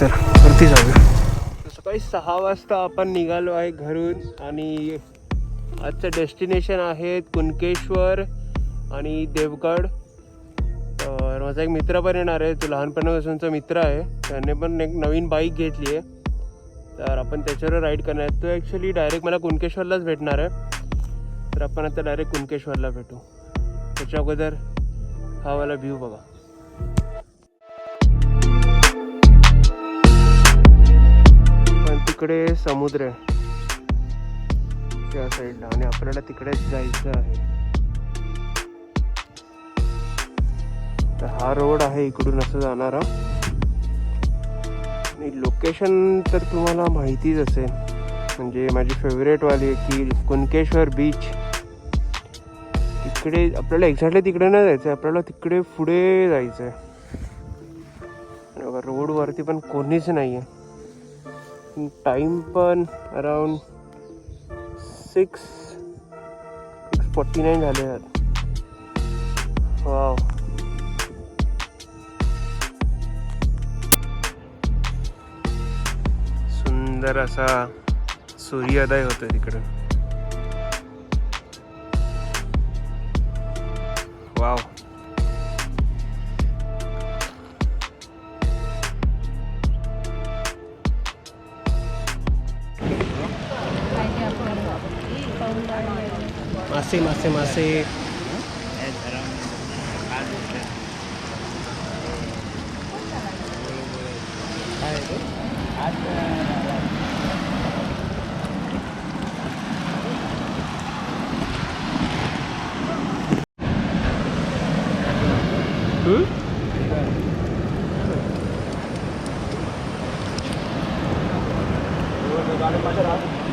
Photo चल वरती जाऊया. सकाळी सहा वाजता आपण निघालो आहे घरून आणि आजचं डेस्टिनेशन आहे कुणकेश्वर आणि देवगड. तर माझा एक मित्र पण येणार आहे तो लहानपणापासूनचा मित्र आहे. त्याने पण एक नवीन बाईक घेतली आहे. तर आपण त्याच्यावर राईड करणार आहे. तो ॲक्च्युली डायरेक्ट मला कुणकेश्वरलाच भेटणार आहे. तर आपण आता डायरेक्ट कुणकेश्वरला भेटू. त्याच्या अगोदर हा वाला व्ह्यू बघा. तिकडे समुद्र आहे. त्या साईडला आणि आपल्याला तिकडे जायचं आहे. तर हा रोड आहे इकडून असं जाणारा. आणि लोकेशन तर तुम्हाला माहितीच असेल. म्हणजे माझी फेवरेटवाली आहे की कुणकेश्वर बीच तिकडे आपल्याला एक्झॅक्टली तिकडे नाही जायचं आहे. आपल्याला तिकडे पुढे जायचं आहे. रोडवरती पण कोणीच नाही आहे टाईम पण around six six forty nine झाले आहेत वाव. सुंदर असा सूर्योदय होतो तिकडं. वाव. masing-masing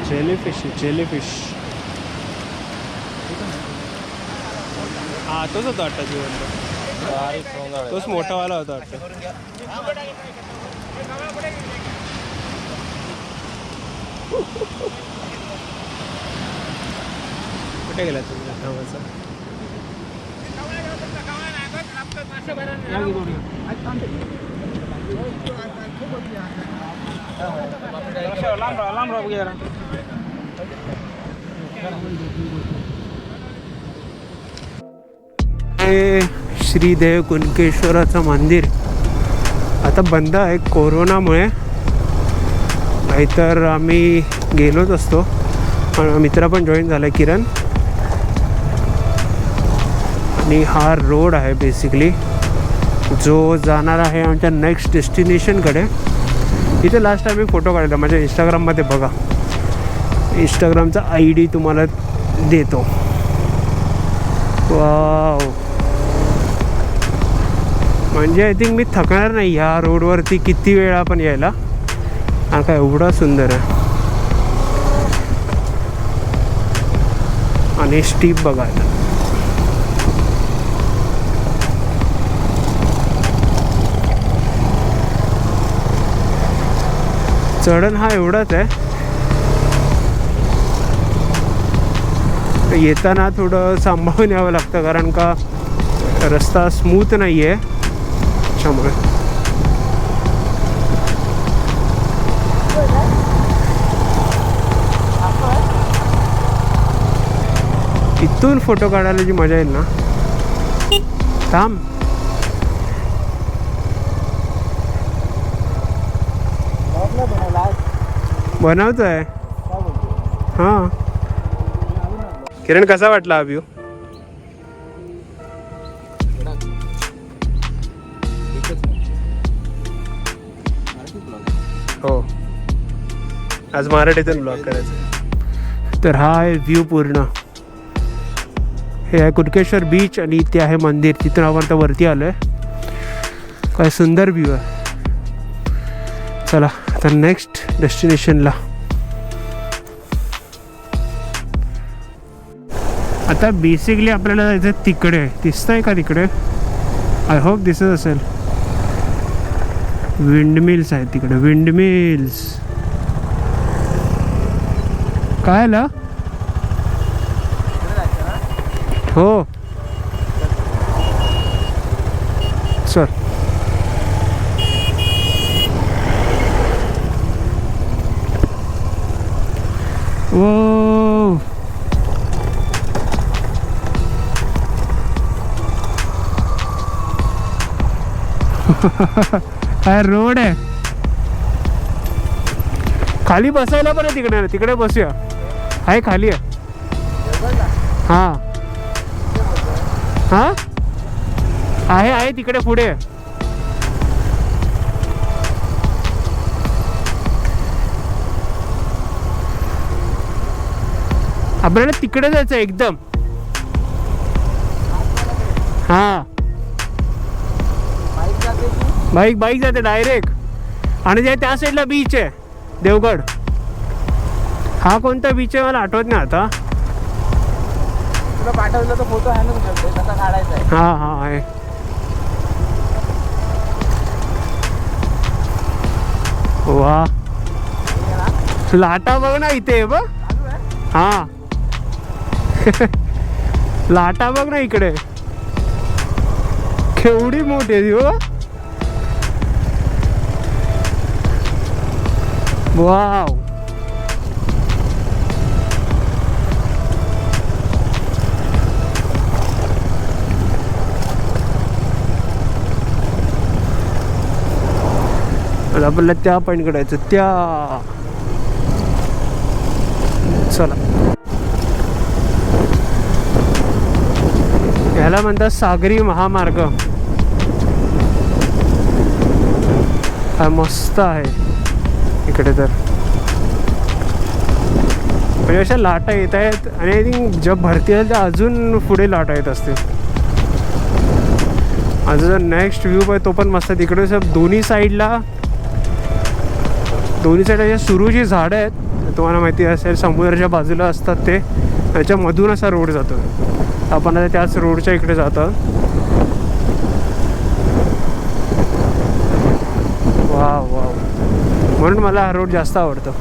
Jellyfish, jellyfish. तोच होता वाटतं जिवंत. तोच मोठावाला होता वाटतं. कुठे गेला तुम्ही धावाचा लांब राहा लांब राहा आहे श्रीदेव कुणकेश्वराचं मंदिर. आता बंद आहे कोरोनामुळे. नाहीतर आम्ही गेलोच असतो. पण मित्र पण जॉईन झाला आहे किरण. आणि हा रोड आहे बेसिकली जो जाणार आहे आमच्या नेक्स्ट डेस्टिनेशनकडे इथे लास्ट टाइम मी फोटो काढला माझ्या इंस्टाग्राममध्ये बघा. इंस्टाग्रामचा आय डी तुम्हाला देतो. वाव म्हणजे आय थिंक मी थकणार नाही ह्या रोडवरती किती वेळा पण यायला. हा काय एवढा सुंदर आहे. आणि स्टीप बघायला चढण हा एवढाच आहे. येताना थोडं सांभाळून यावं लागतं कारण का रस्ता स्मूथ नाही आहे त्याच्यामुळे. इथून फोटो काढायला जी मजा येईल ना. थांब. बनवतोय. हां. किरण कसा वाटला अभियू आज मराठीतून ब्लॉग करायचं. तर हा आहे व्ह्यू पूर्ण. हे आहे कुटकेश्वर बीच आणि इथे आहे मंदिर. तिथून आपण आता वरती आलो आहे काय सुंदर व्ह्यू आहे. चला आता नेक्स्ट डेस्टिनेशनला आता बेसिकली आपल्याला जायचं तिकडे. दिसतंय का तिकडे? आय होप दिसत असेल. विंडमिल्स आहेत तिकडे. विंडमिल्स काय आला? हो. सर ओ काय रोड आहे? खाली बसायला पण तिकडे तिकडे बसूया. आहे खाली आहे. हा. हा? आहे आहे तिकडे पुढे. आपल्याला तिकडे जायचं आहे एकदम. हा. बाईक बाईक जाते डायरेक्ट आणि जे त्या साईडला बीच आहे देवगड. हा कोणता बीच आहे मला आठवत नाही आता. तुला पाठवलं तर फोटो आहे ना तुझ्याकडे कसा काढायचा आहे. हा हा आहे. वा. लाटा बघ ना इथे बघ. हा. लाटा बघ ना इकडे. केवढी मोठी आहे ती हो. वाव. आपल्याला त्या पॉईंटकडे जायचं त्या. चला. ह्याला म्हणतात सागरी महामार्ग. हा मस्त आहे. इकडे तर. म्हणजे अशा लाटा येत आहेत आणि आय थिंक जेव्हा भरती असेल त्या अजून पुढे लाटा येत असते माझा जो नेक्स्ट व्ह्यू आहे तो पण मस्त आहे. तिकडे सब दोन्ही साईडला दोन्ही साईडला जे सुरूची झाडं आहेत. तुम्हाला माहिती असेल समुद्राच्या बाजूला असतात ते. त्याच्यामधून असा रोड जातो. आपण आता त्याच रोडच्या इकडे जातो. वा वा म्हणून मला हा रोड जास्त आवडतो.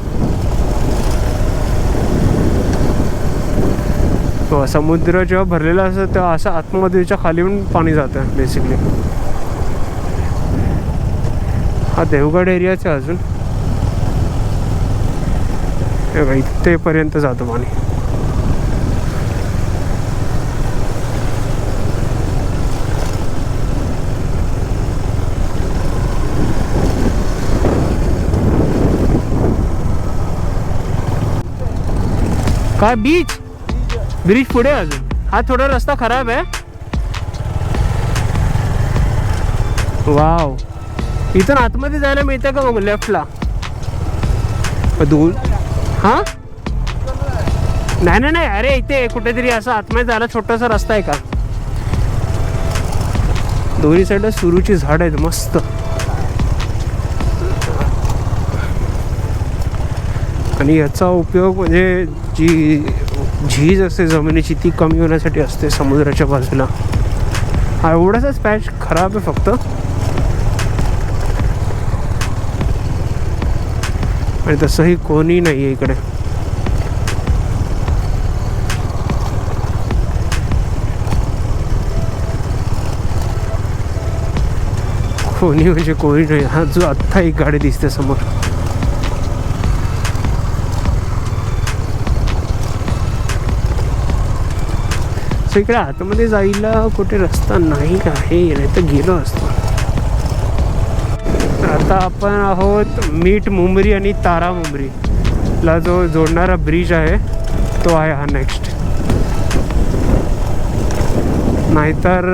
हो, समुद्र जेव्हा भरलेला असतो तेव्हा असं आतमध्येच्या खाली पण पाणी जातं बेसिकली हा देवगड एरियाच आहे अजून. हे बघा, इथेपर्यंत जातो पाणी. काय बीच ब्रिज पुढे अजून. हा थोडा रस्ता खराब आहे. वाव इथून आतमध्ये जायला मिळतं का मग लेफ्टला दोन हा? नाही नाही नाही. अरे इथे कुठेतरी असं आतमध्ये झाला छोटासा रस्ता आहे का? दोन्ही साईडला सुरूची झाड आहेत मस्त. आणि याचा उपयोग म्हणजे जी झीज असते जमिनीची ती कमी होण्यासाठी असते समुद्राच्या बाजूला. हा एवढाच पॅच खराब आहे फक्त. आणि तसंही कोणी नाही आहे इकडे. कोणी म्हणजे कोणी नाही. हा जो आत्ता एक गाडी दिसते समोर. सो इकडे आतमध्ये जायला कुठे रस्ता नाही आहे नाही तर गेलो असतो. आता आपण आहोत मीठ मुंबरी आणि तारा मुंबरीला जो जोडणारा ब्रिज आहे तो आहे हा नेक्स्ट नाहीतर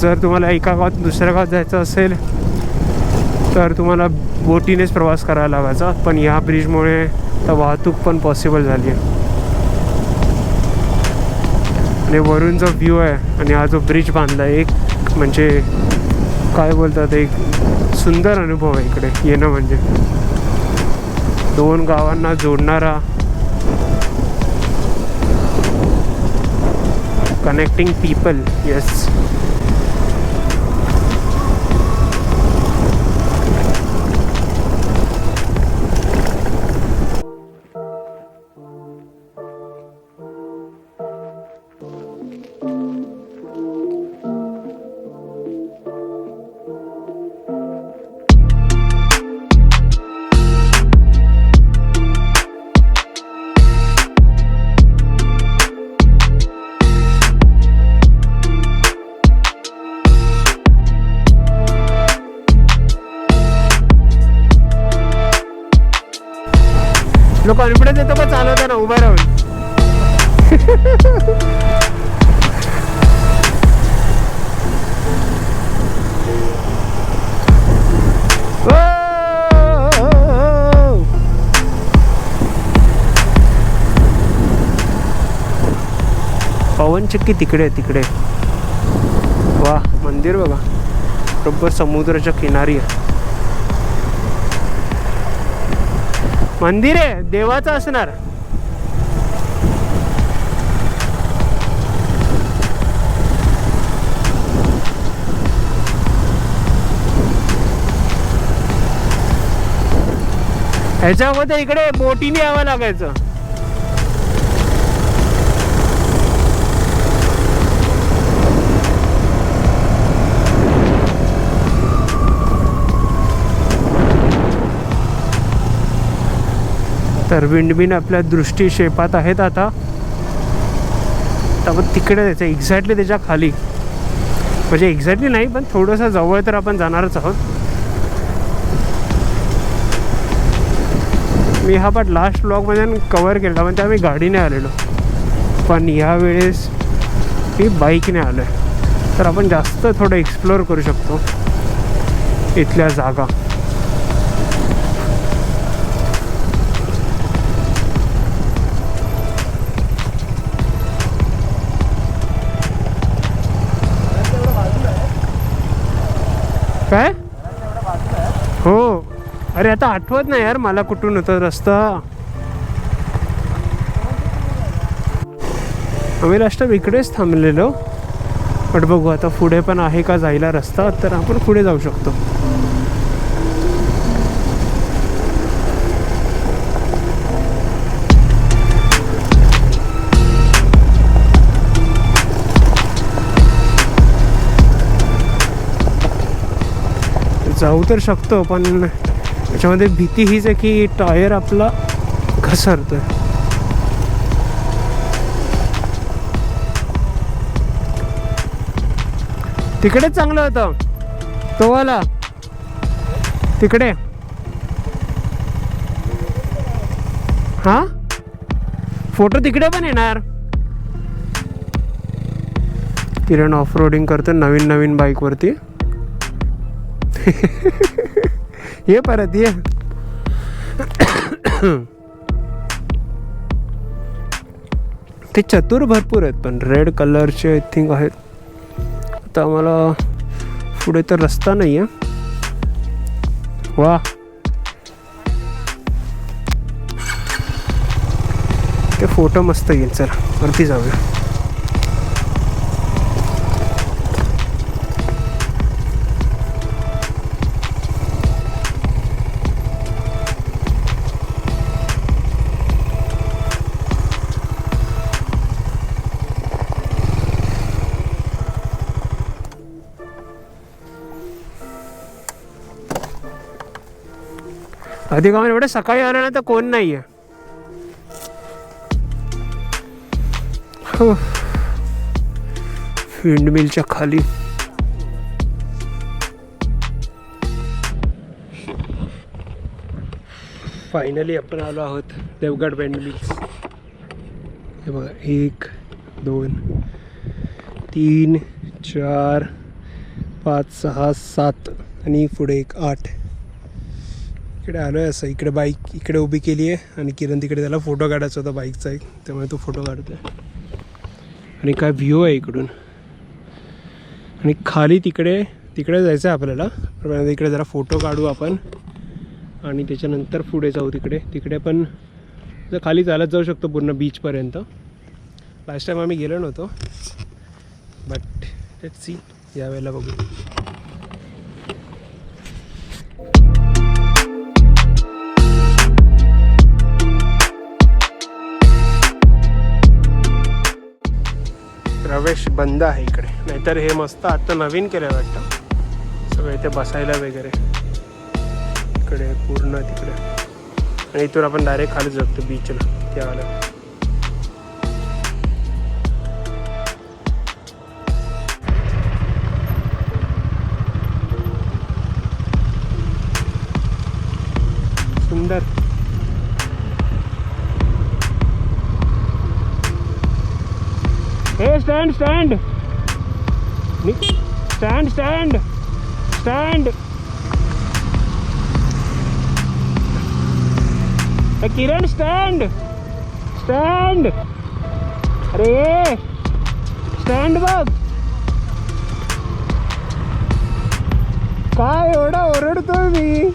जर तुम्हाला एका गावात दुसऱ्या गावात जायचं असेल तर तुम्हाला बोटीनेच प्रवास करायला लागायचा. पण ह्या ब्रिजमुळे तर वाहतूक पण पॉसिबल झाली आहे. आणि वरून जो व्ह्यू आहे आणि हा जो ब्रिज बांधला आहे, एक म्हणजे काय बोलतात एक सुंदर अनुभव आहे इकडे येणं म्हणजे. दोन गावांना जोडणारा कनेक्टिंग पीपल येस कॉन्फिडन्स येतो पण चालवताना उभा राहून? ओ! हो, हो. पवन चक्की तिकडे आहे, तिकडे. वा मंदिर बघा. बरोबर समुद्राच्या किनारी आहे. मंदिर आहे देवाचं असणार. ह्याच्यामध्ये इकडे बोटीने यावं लागायचं. तर विंडमिन आपल्या दृष्टी शेपात आहेत आता. तर तिकडे जायचं एक्झॅक्टली त्याच्याखाली. म्हणजे एक्झॅक्टली नाही पण थोडंसं जवळ तर आपण जाणारच आहोत. मी हा पाठ लास्ट ब्लॉगमध्ये कवर केला पण आम्ही मी गाडीने आलेलो. पण ह्यावेळेस मी बाईकने आलो आहे तर आपण जास्त थोडं एक्सप्लोअर करू शकतो. इथल्या जागा. काय? हो. अरे आता आठवत नाही यार मला कुठून होतं रस्ता. आम्ही लास्ट टाइम इकडेच थांबलेलो. पण बघू आता पुढे पण आहे का जायला रस्ता तर आपण पुढे जाऊ शकतो. जाऊ तर शकतो पण त्याच्यामध्ये भीती हीच आहे की टायर आपला घसरतो आहे तिकडेच चांगलं होतं. तो वाला. तिकडे. हा? फोटो तिकडे पण येणार. किरण ऑफ रोडिंग करतो नवीन नवीन बाईकवरती ये परत ये ते चतुर भरपूर आहेत पण रेड कलरचे आय थिंक आहेत आता आम्हाला पुढे तर रस्ता नाही आहे वा ते फोटो मस्त येईल चला वरती जाऊया अधिक आम्हाला एवढं सकाळी आलं ना तर कोण नाही आहे विंडमिलच्या खाली फायनली आपण आलो आहोत देवगड विंडमिल्स हे बघा एक दोन तीन चार पाच सहा सात आणि पुढे एक आठ। इकडे आलो आहे असं. इकडे बाईक इकडे उभी केली आहे आणि किरण तिकडे त्याला फोटो काढायचा होता बाईकचा एक. त्यामुळे तो फोटो काढतो आणि काय व्ह्यू आहे इकडून. आणि खाली तिकडे तिकडे जायचं आहे आपल्याला. पण इकडे जरा फोटो काढू आपण. आणि त्याच्यानंतर पुढे जाऊ तिकडे. तिकडे पण जर खाली चालत जाऊ शकतो पूर्ण बीचपर्यंत लास्ट टाईम आम्ही गेलो नव्हतो. बट लेट सी यावेळेला बघू. प्रवेश बंद आहे इकडे. नाहीतर हे मस्त आता नवीन केलं आहे वाटतं. सगळं इथे बसायला वगैरे. इकडे पूर्ण तिकडे. आणि इथून आपण डायरेक्ट खाली जातो बीचला त्याला सुंदर. Stand stand stand stand stand ए, किरण स्टँड स्टँड अरे स्टँड बघ. काय एवढा ओरडतोय मी?